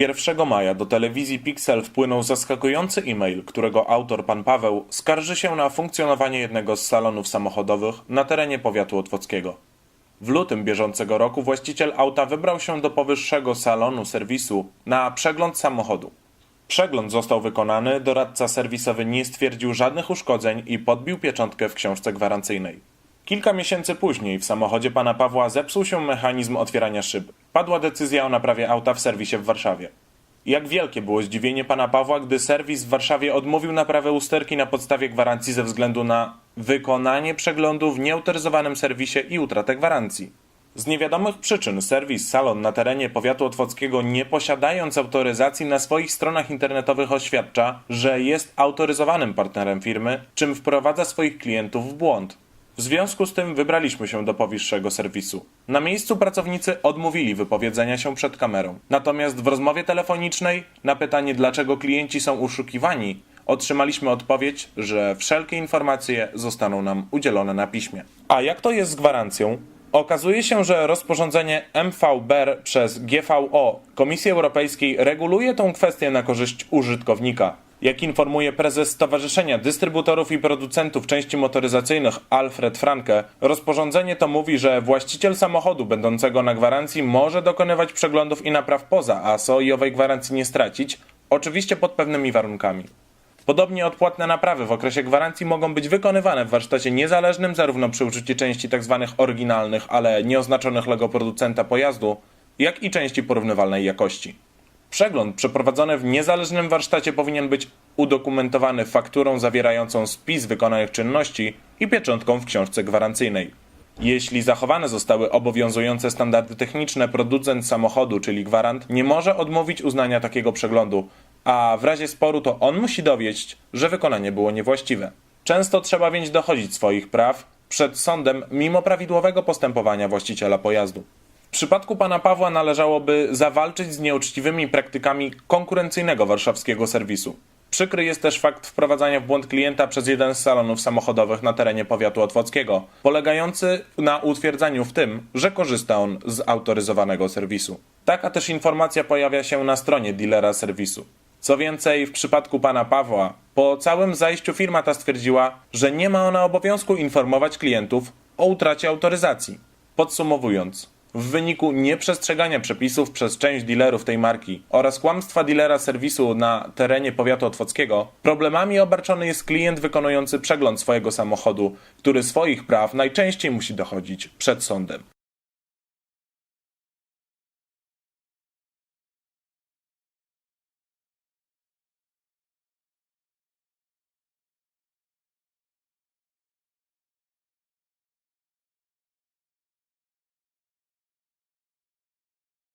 1 maja do telewizji Pixel wpłynął zaskakujący e-mail, którego autor pan Paweł skarży się na funkcjonowanie jednego z salonów samochodowych na terenie powiatu otwockiego. W lutym bieżącego roku właściciel auta wybrał się do powyższego salonu serwisu na przegląd samochodu. Przegląd został wykonany, doradca serwisowy nie stwierdził żadnych uszkodzeń i podbił pieczątkę w książce gwarancyjnej. Kilka miesięcy później w samochodzie pana Pawła zepsuł się mechanizm otwierania szyb. Padła decyzja o naprawie auta w serwisie w Warszawie. Jak wielkie było zdziwienie pana Pawła, gdy serwis w Warszawie odmówił naprawy usterki na podstawie gwarancji ze względu na wykonanie przeglądu w nieautoryzowanym serwisie i utratę gwarancji. Z niewiadomych przyczyn serwis Salon na terenie powiatu otwockiego nie posiadając autoryzacji na swoich stronach internetowych oświadcza, że jest autoryzowanym partnerem firmy, czym wprowadza swoich klientów w błąd. W związku z tym wybraliśmy się do powyższego serwisu. Na miejscu pracownicy odmówili wypowiedzenia się przed kamerą. Natomiast w rozmowie telefonicznej na pytanie dlaczego klienci są oszukiwani, otrzymaliśmy odpowiedź, że wszelkie informacje zostaną nam udzielone na piśmie. A jak to jest z gwarancją? Okazuje się, że rozporządzenie MVBER przez GVO Komisji Europejskiej reguluje tą kwestię na korzyść użytkownika. Jak informuje prezes Stowarzyszenia Dystrybutorów i Producentów Części Motoryzacyjnych Alfred Franke, rozporządzenie to mówi, że właściciel samochodu będącego na gwarancji może dokonywać przeglądów i napraw poza ASO i owej gwarancji nie stracić, oczywiście pod pewnymi warunkami. Podobnie odpłatne naprawy w okresie gwarancji mogą być wykonywane w warsztacie niezależnym zarówno przy użyciu części tzw. oryginalnych, ale nieoznaczonych logo producenta pojazdu, jak i części porównywalnej jakości. Przegląd przeprowadzony w niezależnym warsztacie powinien być udokumentowany fakturą zawierającą spis wykonanych czynności i pieczątką w książce gwarancyjnej. Jeśli zachowane zostały obowiązujące standardy techniczne, producent samochodu, czyli gwarant, nie może odmówić uznania takiego przeglądu, a w razie sporu to on musi dowieść, że wykonanie było niewłaściwe. Często trzeba więc dochodzić swoich praw przed sądem mimo prawidłowego postępowania właściciela pojazdu. W przypadku pana Pawła należałoby zawalczyć z nieuczciwymi praktykami konkurencyjnego warszawskiego serwisu. Przykry jest też fakt wprowadzania w błąd klienta przez jeden z salonów samochodowych na terenie powiatu otwockiego, polegający na utwierdzaniu w tym, że korzysta on z autoryzowanego serwisu. Taka też informacja pojawia się na stronie dealera serwisu. Co więcej, w przypadku pana Pawła, po całym zajściu firma ta stwierdziła, że nie ma ona obowiązku informować klientów o utracie autoryzacji. Podsumowując, w wyniku nieprzestrzegania przepisów przez część dealerów tej marki oraz kłamstwa dealera serwisu na terenie powiatu otwockiego, problemami obarczony jest klient wykonujący przegląd swojego samochodu, który swoich praw najczęściej musi dochodzić przed sądem.